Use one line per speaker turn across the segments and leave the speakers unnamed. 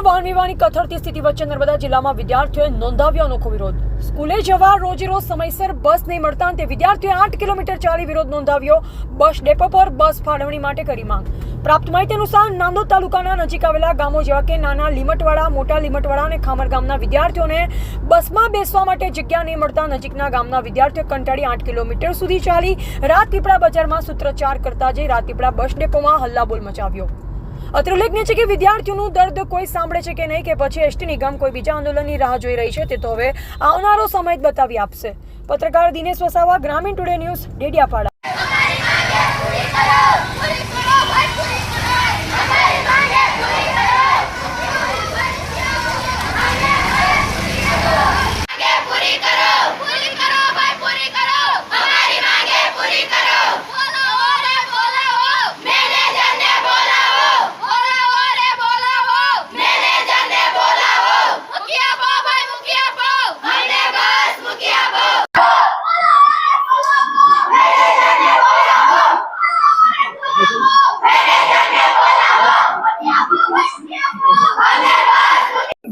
વાહન વ્યવહારની કથળતી સ્થિતિ વચ્ચે નર્મદા જિલ્લામાં વિદ્યાર્થીઓએ નોંધાવ્યો અનોખો વિરોધ. સ્કૂલે જવા રોજે રોજ સમયસર બસ નહીં મળતા તે વિદ્યાર્થીઓએ આઠ કિલોમીટર ચાલી વિરોધ નોંધાવ્યો. બસ ડેપો પર બસ ફાળવણી માટે કરી માંગ. પ્રાપ્ત માહિતી અનુસાર નાંદોદ તાલુકાના નજીક આવેલા ગામો જેવા કે નાના લીમટવાડા, મોટા લીમટવાડા અને ખામર ગામના વિદ્યાર્થીઓને બસમાં બેસવા માટે જગ્યા નહીં મળતા નજીકના ગામના વિદ્યાર્થીઓ કંટાળી આઠ કિલોમીટર સુધી ચાલી રાતપીપળા બજારમાં સૂત્રોચ્ચાર કરતા જઈ રાજપીપળા બસ ડેપોમાં હલ્લાબોલ મચાવ્યો. અત્રે ઉલ્લેખનીય છે કે વિદ્યાર્થીઓનું દર્દ કોઈ સાંભળે છે કે નહીં કે પછી એસટી નિગમ કોઈ બીજા આંદોલનની રાહ જોઈ રહી છે તે તો હવે આવનારો સમય જ બતાવી આપશે. પત્રકાર દિનેશ વસાવા, ગ્રામીણ ટુડે ન્યૂઝ, ડેડિયાપાડા.
પૂરી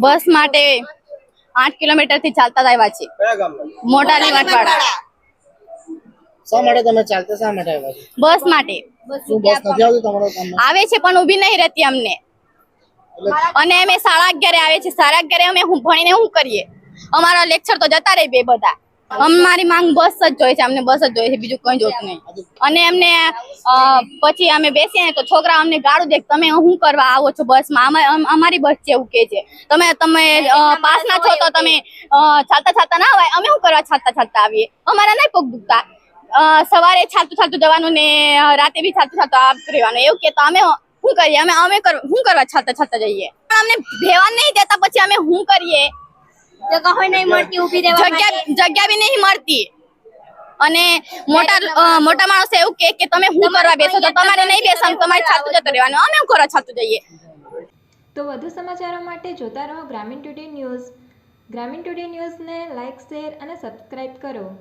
બસ
માટે આઠ કિલોમીટરથી ચાલતા આવ્યા છે મોટા લીમટવાડા
શા માટે તમે ચાલતા શા માટે આવ્યા છો?
બસ માટે. આવે છે પણ ઊભી નહીં રહેતી અમને. અને અમે સાડા અગિયારે આવે છે. સાડા અગિયારે અમે હું ભણીને શું કરીએ? અમારા લેક્ચર તો જતા રહી બે બધા. અમારી માંગ બસ જ જોઈએ છે, અમને બસ જ જોઈએ છે, બીજું કઈ જોતું નહીં. અને અમને પછી અમે બેસીએ તો છોકરા અમને ગાળું દેખ તમે શું કરવા આવો છો બસમાં? અમે અમારી બસ છે એવું કે છે. તમે તમે પાસ ના છો તો તમે ચાલતા ચાલતા ના આવાય અમે શું કરવા ચાલતા ચાલતા આવીએ? અમારા નહીં પગ દુખતા. સવારે ચાલતું ચાલતું જવાનું ને રાતે બી ચાલતું ચાલતું આવતું રહેવાનું. એવું કે તો અમે શું કરીએ? અમે અમે શું કરવા ચાલતા ચાલતા જઈએ? અમને ભેવા નહીં દેતા, પછી અમે શું કરીએ? જગ્યા જગ્યા બી નહીં મળતી. અને મોટા મોટા માણસો એવું કે કે તમે હું કરવા બેસો તો તમારે નહીં બેસવાનું તમારે ચાલતું જતું રહેવાનું. અમે જઈએ.
તો વધુ સમાચારો માટે જોતા રહો Gramin today news. Gramin today ન્યૂઝને લાઇક શેર અને સબસ્ક્રાઇબ કરો.